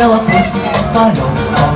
ela passa a farol.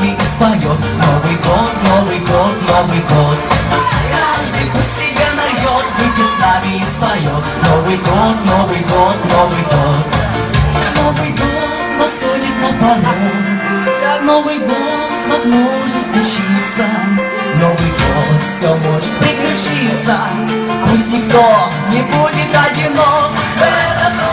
Нами споет. Новый год, Новый год, Новый год. Каждый пусть себе нальет Выпьет с нами и споет. Новый год, Новый год, Новый год. Новый год восходит на порог Новый год в окно уже стучится. Новый год все может приключиться. Пусть никто не будет одинок. В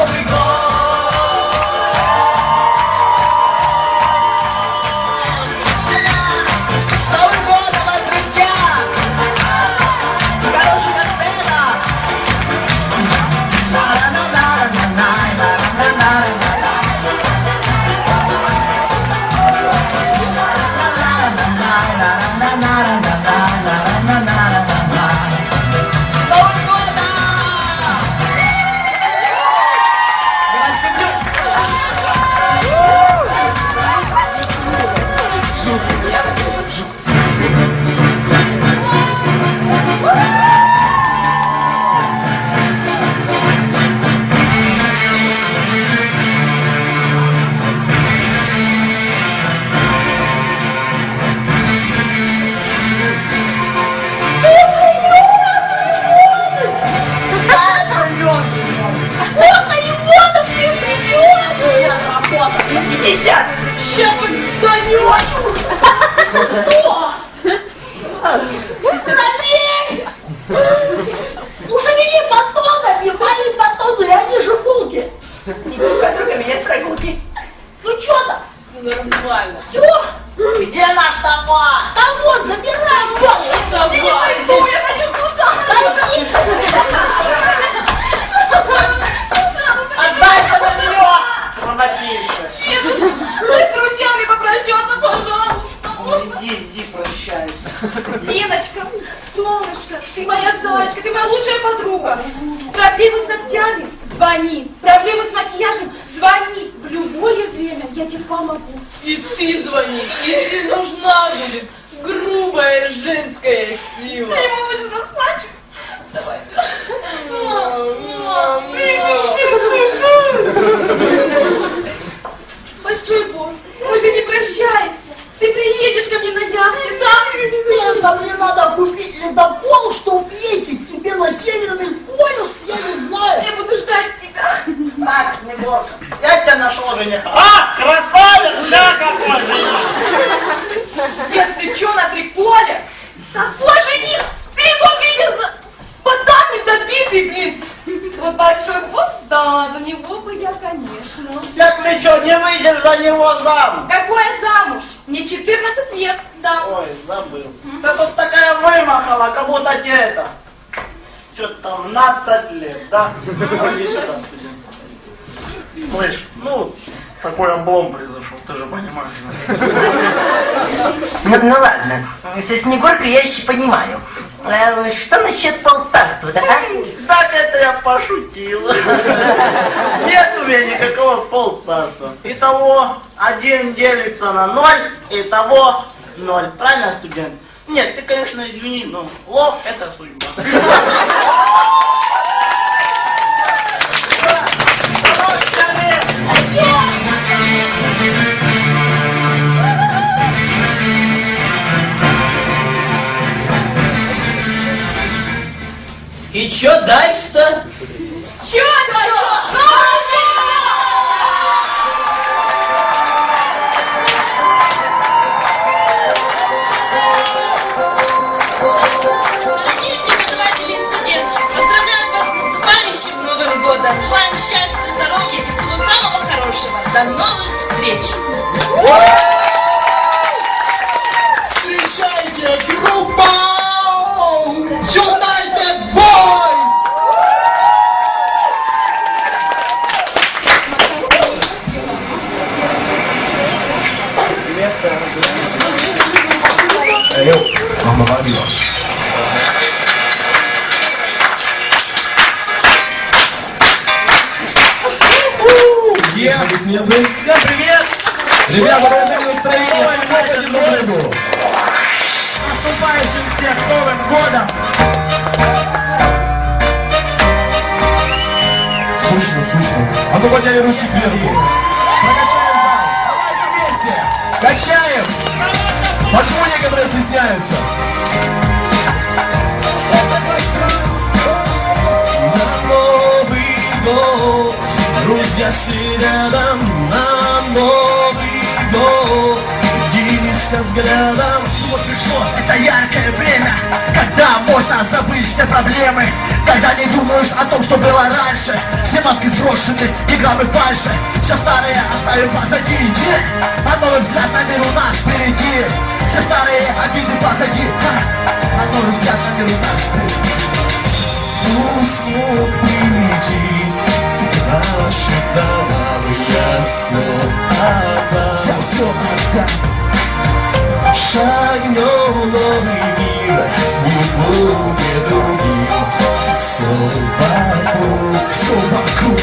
С друзьями попрощаться, пожалуйста. Иди, иди, прощайся. Линочка, солнышко, ты моя зайчка, ты моя лучшая подруга. Проблемы с ногтями? Звони. Проблемы с макияжем? Звони. В любое время я тебе помогу. И ты звони, если нужна будет грубая женская сила. Я ему будет расплачусь. Давай. Большой босс, мы же не прощаемся. Ты приедешь ко мне на яхте, да? Лента, мне надо купить ледокол, чтобы ездить тебе на Северный полюс, я не знаю. Я буду ждать тебя. Снегурка, я тебя нашел жениха. А, красавец, да, какой же. Дед, ты чё на приколе? Какой жених? Ты его видел? Ботан забитый, блин. Вот большой босс, да, за него бы я, конечно. Так ты что, не выйдешь за него замуж? Какое замуж? Мне 14 лет, да. Ой, забыл. Да тут такая вымахала, как будто тебе это. Что-то там 15 лет, да? А иди сюда, студент. Слышь, ну, такой облом произошел, ты же понимаешь. да? Ну, ну ладно, со Снегуркой я еще понимаю. А что насчет полцарства-то, а? Так это я пошутил. Нет у меня никакого полцарства. Итого один делится на ноль, итого ноль. Правильно, студент? Нет, ты, конечно, извини, но лов это судьба. И чё Е, аплодисменты. Всем привет! Ребята, вы это настроение, хлопайте друг другу. С наступающим всех Новым годом! Скучно, скучно. А ну подняли ручки кверху. Прокачаем зал. Давайте вместе. Качаем. Почему некоторые стесняются? Все рядом На Новый год Делись взглядом Вот пришло это яркое время, когда можно забыть все проблемы, когда не думаешь о том, что было раньше. Все маски сброшены, и граммы фальши, все старое оставим позади. А новый взгляд на мир у нас впереди. Все старые обиды позади. А новый взгляд на мир у нас впереди. Снова все отдам Я все отдам. Шагнем в новый мир Не будет другим Все вокруг Все вокруг.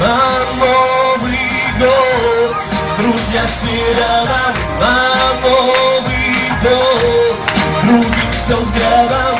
На Новый год Друзья все рядом На Новый год Другимся взглядом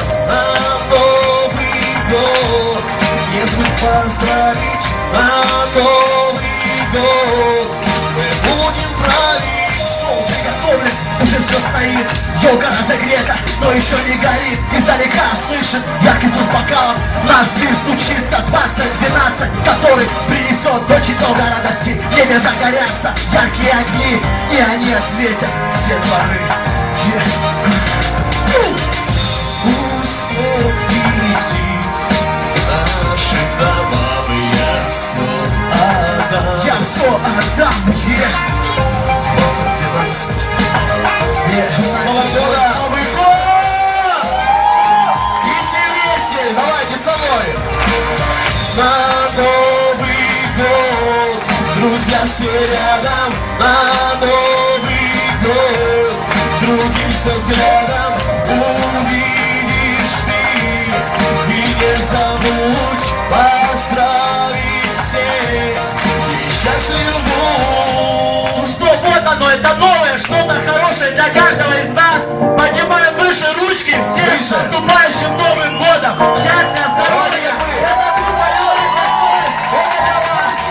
стоит Елка разогрета, но еще не горит. Издалека слышит яркий звук бокалов. Наш дверь стучится 2012 Который принесет очень много радости. В небе загорятся яркие огни И они осветят все дворы. Yeah. Пусть снег прилетит Наши дома отдам Я все отдам, yeah. Друзья все рядом На Новый год Другимся взглядом Увидишь с наступающим Новым годом. Счастья, здоровья. Это группа вас.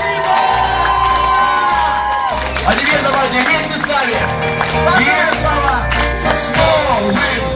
А теперь давайте вместе с нами. И с Новым!